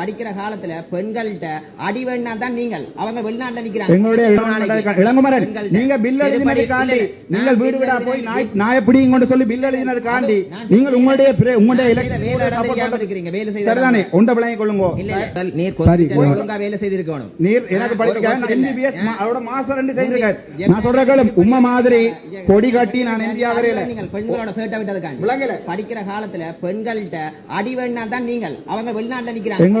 படிக்கிற காலத்துல பெண்கள்கிட்ட அடி வேணா தான் நீங்கள். அவங்க வெளிநாட்டுல நிக்கிறாங்க. எங்களுடைய இளங்குமரன் நீங்க பில் எழுதினதுக்காண்டி இல்ல, இல்ல. நீங்கள் நான் வீடு bill வீடா போய் எழுதினது நாய் நாய பிடிங்க கொண்டு சொல்லி பில் எழுதினதுக்காண்டி நான் நீங்கள் உங்களுடைய வேலை இருக்கிறீங்க, செய்த சரிதானே. உண்ட விளங்கி கொள்ளுங்க. நீர் ஒழுங்கா வேலை செய்திருக்கணும். நீர் எனக்கு படிக்க. எம்பிபிஎஸ் அதோட மாசம் ரெண்டு செய்திருக்கேன் நான் சொல்ற கேளு உம்மை மாதிரி கொடி கட்டி நான் நீங்கள் பெண்களோட சேட்டை விட்டதுக்காண்டி. படிக்கிற காலத்துல பெண்கள்கிட்ட அடி வேணா தான் நீங்கள். அவங்க வெளிநாட்டுல நிக்கிறாங்க.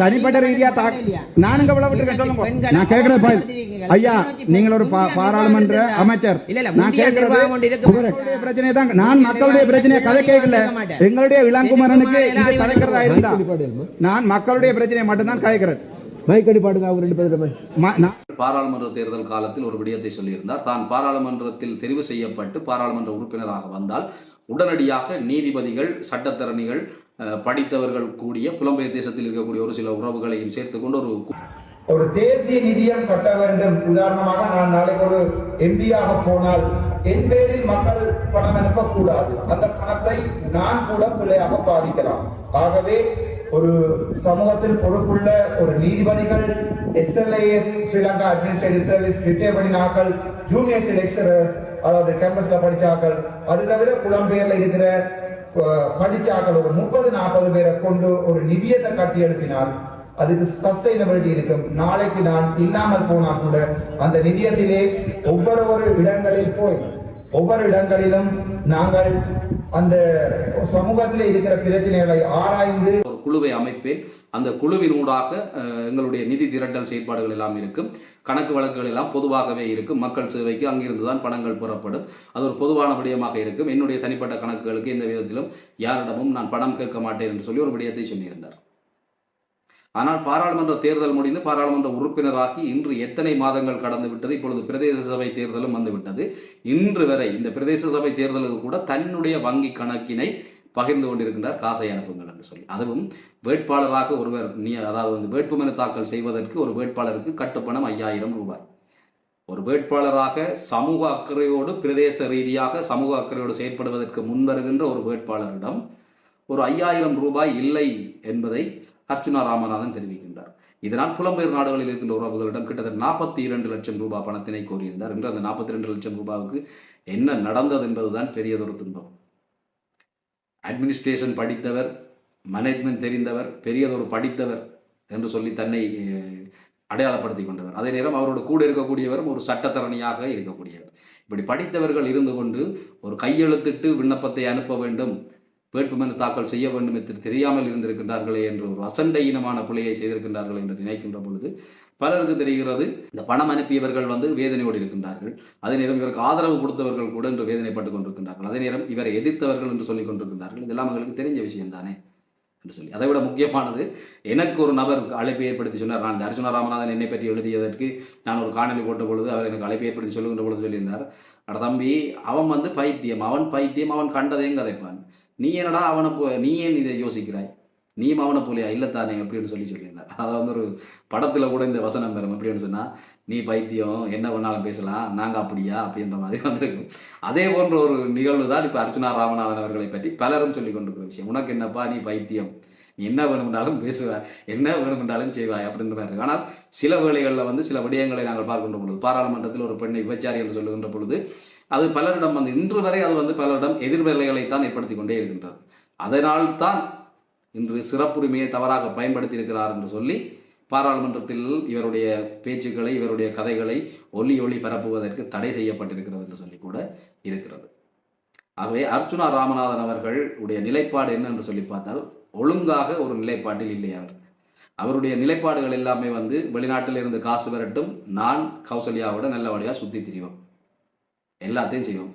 தனிப்பட்ட ரீதியா தாக் நான் இங்க விட விட்டுருக்கேன் சொல்லுங்க. நான் கேட்கிறேன் பாய் ஐயா நீங்கள் ஒரு பாராளுமன்ற அமைச்சர். நான் கேட்கிறது பிரச்சனை தான் நான் மக்களுடைய பிரச்சனையை கதை கேட்கல எங்களுடைய இளங்குமரனுக்கு இது கதைக்கிறதா இருந்தா நான் மக்களுடைய பிரச்சனையை மட்டும்தான் கதைக்கிறது. பாராளுமன்ற தேர்தல் காலத்தில் ஒரு விடயத்தை சொல்லியிருந்தார். தான் பாராளுமன்றத்தில் தெரிவு செய்யப்பட்டு பாராளுமன்ற உறுப்பினராக வந்தால் உடனடியாக நீதிபதிகள் சட்டத்தரணிகள் படித்தவர்கள் கூடிய புலம்பெயர் தேசத்தில் இருக்கக்கூடிய ஒரு சில உறவுகளையும் சேர்த்துக்கொண்டு ஒரு ஒரு தேசிய நிதியம் கட்ட வேண்டும். உதாரணமாக நான் நாளைக்கு ஒரு எம்பியாக போனால் என் பேரில் மக்கள் பணம் அனுப்பக்கூடாது. அந்த பணத்தை நான் கூட பிள்ளையாக பாதிக்கலாம். ஆகவே ஒரு சமூகத்தில் பொறுப்புள்ள ஒரு நீதிபதிகள் SLAS Sri Lanka administrative service retire பண்ணினாக்கள் junior lecturers அதாவது கேம்பஸ்ல படிச்சாக்கள் அது தவிர புலம்பெயர்ல இருக்கிற படிச்சாக்கள் ஒரு முப்பது நாற்பது பேரை கொண்டு ஒரு நிதியத்தை கட்டி எழுப்பினால் அதுக்கு சஸ்டைனபிலிட்டி இருக்கும். நாளைக்கு நான் இல்லாமல் போனால் கூட அந்த நிதியத்திலே ஒவ்வொரு ஒரு இடங்களில் போய் ஒவ்வொரு இடங்களிலும் நாங்கள் அந்த சமூகத்திலே இருக்கிற பிரச்சனைகளை ஆராய்ந்து குழுவை அமைப்பேன். அந்த குழுவினூடாக எங்களுடைய நிதி திரட்டல் செயற்பாடுகள் எல்லாம் இருக்கும். கணக்கு வழக்குகள் எல்லாம் பொதுவாகவே இருக்கும். மக்கள் சேவைக்கு அங்கிருந்து தான் பணங்கள் புறப்படும். அது ஒரு பொதுவான விடயமாக இருக்கும். என்னுடைய தனிப்பட்ட கணக்குகளுக்கு எந்த விதத்திலும் யாரிடமும் நான் பணம் கேட்க மாட்டேன் என்று சொல்லி ஒரு விடயத்தை சொல்லியிருந்தார். ஆனால் பாராளுமன்ற தேர்தல் முடிந்து பாராளுமன்ற உறுப்பினராகி இன்று எத்தனை மாதங்கள் கடந்து விட்டது? இப்பொழுது பிரதேச சபை தேர்தலும் வந்துவிட்டது இன்று வரை இந்த பிரதேச சபை தேர்தலுக்கு கூட தன்னுடைய வங்கி கணக்கினை பகிர்ந்து கொண்டிருக்கின்றார் காசை அனுப்புங்கள் என்று சொல்லி. அதுவும் வேட்பாளராக ஒருவர் நீ அதாவது வந்து வேட்புமனு தாக்கல் செய்வதற்கு ஒரு வேட்பாளருக்கு கட்டுப்பணம் ஐயாயிரம் ரூபாய். ஒரு வேட்பாளராக சமூக அக்கறையோடு பிரதேச ரீதியாக சமூக அக்கறையோடு செயற்படுவதற்கு முன்வருகின்ற ஒரு வேட்பாளரிடம் ஒரு ஐயாயிரம் ரூபாய் இல்லை என்பதை அர்ச்சுனா ராமநாதன் தெரிவிக்கின்றார். இதனால் புலம்பெயர் நாடுகளில் இருக்கின்ற உறவுகளிடம் கிட்டத்தட்ட நாற்பத்தி இரண்டு லட்சம் ரூபாய் பணத்தினை கோரியிருந்தார். என்று அந்த நாற்பத்தி இரண்டு லட்சம் ரூபாவுக்கு என்ன நடந்தது என்பதுதான் பெரியதொரு துன்பம். அட்மினிஸ்ட்ரேஷன் படித்தவர் மேனேஜ்மெண்ட் தெரிந்தவர் பெரியதொரு படித்தவர் என்று சொல்லி தன்னை அடையாளப்படுத்தி கொண்டவர். அதே நேரம் அவரோட கூட இருக்கக்கூடியவரும் ஒரு சட்டத்தரணியாக இருக்கக்கூடியவர். இப்படி படித்தவர்கள் இருந்து கொண்டு ஒரு கையெழுத்திட்டு விண்ணப்பத்தை அனுப்ப வேண்டும். வேட்புமனு தாக்கல் செய்ய வேண்டும் என்று தெரியாமல் இருந்திருக்கின்றார்களே என்று ஒரு அசண்டையினமான பிழையை செய்திருக்கின்றார்கள் என்று நினைக்கின்ற பொழுது பலருக்கு தெரிகிறது இந்த பணம் அனுப்பியவர்கள் வந்து வேதனையோடு இருக்கின்றார்கள். அதே நேரம் இவருக்கு ஆதரவு கொடுத்தவர்கள் கூட என்று வேதனைப்பட்டுக் கொண்டிருக்கின்றார்கள். அதே நேரம் இவரை எதிர்த்தவர்கள் என்று சொல்லிக் கொண்டிருக்கின்றார்கள். இதெல்லாம் அவங்களுக்கு தெரிஞ்ச விஷயம் தானே என்று சொல்லி. அதை விட முக்கியமானது எனக்கு ஒரு நபர் அழைப்பை ஏற்படுத்தி சொன்னார். நான் இந்த அர்ஜுன ராமநாதன் என்னை பற்றி எழுதியதற்கு நான் ஒரு காணொலி போட்ட பொழுது அவர் எனக்கு அழைப்பை ஏற்படுத்தி சொல்லுகின்ற பொழுது சொல்லியிருந்தார். அட தம்பி அவன் வந்து பைத்தியம் அவன் பைத்தியம் அவன் கண்டதையும் கதைப்பான் நீ என்னடா அவனை போ நீ ஏன் இதை யோசிக்கிறாய்? நீயும் அவனை போலியா? இல்லைத்தானே அப்படின்னு சொல்லி சொல்லியிருந்தார். அதாவது வந்து ஒரு படத்தில் கூட இந்த வசனம் பெறும் அப்படின்னு சொன்னால் நீ பைத்தியம் என்ன பண்ணாலும் பேசலாம் நாங்கள் அப்படியா? அப்படின்ற மாதிரி வந்திருக்கும். அதே போன்ற ஒரு நிகழ்வு தான் இப்போ அர்ச்சுனா ராமநாதன் அவர்களை பற்றி பலரும் சொல்லி கொண்டிருக்கிற விஷயம். உனக்கு என்னப்பா நீ பைத்தியம்? என்ன வேணுமென்றாலும் பேசுவாய் என்ன வேணுமென்றாலும் செய்வாய்? அப்படின்ற மாதிரி இருக்கு. ஆனால் சில வேளைகளில் வந்து சில விடயங்களை நாங்கள் பார்க்கின்ற பொழுது பாராளுமன்றத்தில் ஒரு பெண்ணை விபச்சாரி என்று சொல்லுகின்ற பொழுது அது பலரிடம் வந்து இன்று வரை அது வந்து பலரிடம் எதிர்வேலைகளைத்தான் ஏற்படுத்தி கொண்டே இருக்கின்றது. அதனால்தான் இன்று சிறப்புரிமையை தவறாக பயன்படுத்தி இருக்கிறார் என்று சொல்லி பாராளுமன்றத்தில் இவருடைய பேச்சுக்களை இவருடைய கதைகளை ஒலி ஒளி பரப்புவதற்கு தடை செய்யப்பட்டிருக்கிறது என்று சொல்லி கூட இருக்கிறது. ஆகவே அர்ச்சுனா ராமநாதன் அவர்கள் உடைய நிலைப்பாடு என்ன என்று சொல்லி பார்த்தால் ஒழுங்காக ஒரு நிலைப்பாட்டில் இல்லை அவர். அவருடைய நிலைப்பாடுகள் எல்லாமே வந்து வெளிநாட்டில் இருந்து காசு வரட்டும் நான் கௌசல்யாவோட நல்லபடியாக சுற்றி திரிவோம். en la atención